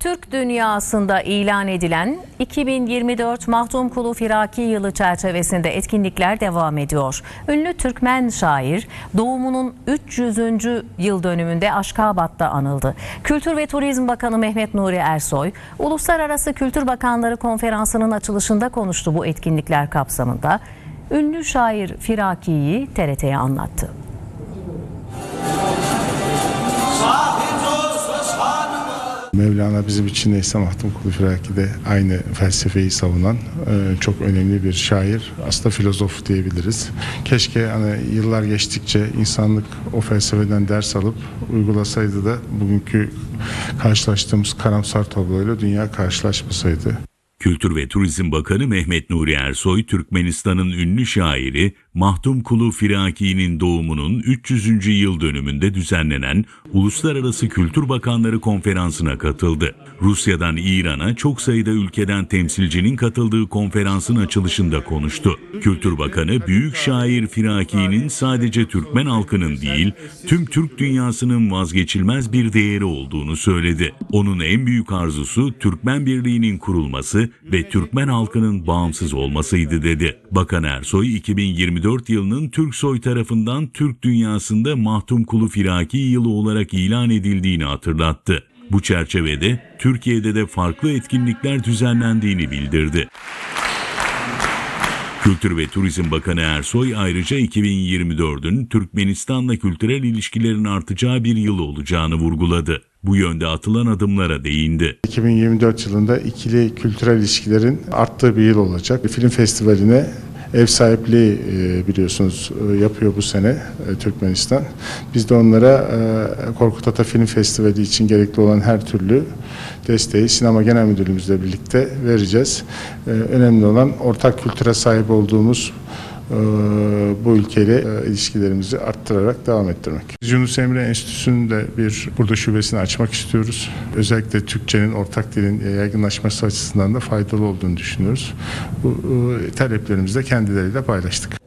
Türk dünyasında ilan edilen 2024 Mahdum Kulu Firaki yılı çerçevesinde etkinlikler devam ediyor. Ünlü Türkmen şair doğumunun 300. yıl dönümünde Aşkabat'ta anıldı. Kültür ve Turizm Bakanı Mehmet Nuri Ersoy, Uluslararası Kültür Bakanları Konferansı'nın açılışında konuştu bu etkinlikler kapsamında. Ünlü şair Firaki'yi TRT'ye anlattı. Mevlana bizim için neyse Mahdum Kulu Firaki de aynı felsefeyi savunan e, çok önemli bir şair. Aslında filozof diyebiliriz. Keşke hani yıllar geçtikçe insanlık o felsefeden ders alıp uygulasaydı da bugünkü karşılaştığımız karamsar tabloyla dünya karşılaşmasaydı. Kültür ve Turizm Bakanı Mehmet Nuri Ersoy, Türkmenistan'ın ünlü şairi Mahdum Kulu Firaki'nin doğumunun 300. yıl dönümünde düzenlenen Uluslararası Kültür Bakanları Konferansı'na katıldı. Rusya'dan İran'a çok sayıda ülkeden temsilcinin katıldığı konferansın açılışında konuştu. Kültür Bakanı, büyük şair Firaki'nin sadece Türkmen halkının değil, tüm Türk dünyasının vazgeçilmez bir değeri olduğunu söyledi. Onun en büyük arzusu Türkmen Birliği'nin kurulması ve Türkmen halkının bağımsız olmasıydı dedi. Bakan Ersoy 2024 yılının Türksoy tarafından Türk dünyasında Mahtum Kulu Firaki yılı olarak ilan edildiğini hatırlattı. Bu çerçevede Türkiye'de de farklı etkinlikler düzenlendiğini bildirdi. Kültür ve Turizm Bakanı Ersoy ayrıca 2024'ün Türkmenistan'la kültürel ilişkilerin artacağı bir yıl olacağını vurguladı. Bu yönde atılan adımlara değindi. 2024 yılında ikili kültürel ilişkilerin arttığı bir yıl olacak. Film festivaline ev sahipliği e, biliyorsunuz e, yapıyor bu sene e, Türkmenistan. Biz de onlara Korkut Ata Film Festivali için gerekli olan her türlü desteği Sinema Genel Müdürlüğümüzle birlikte vereceğiz. Önemli olan ortak kültüre sahip olduğumuz bu ülkeyle e, ilişkilerimizi arttırarak devam ettirmek. Biz Yunus Emre Enstitüsü'nün de bir burada şubesini açmak istiyoruz. Özellikle Türkçenin ortak dilin yaygınlaşması açısından da faydalı olduğunu düşünüyoruz. Bu e, taleplerimizi de kendileriyle paylaştık.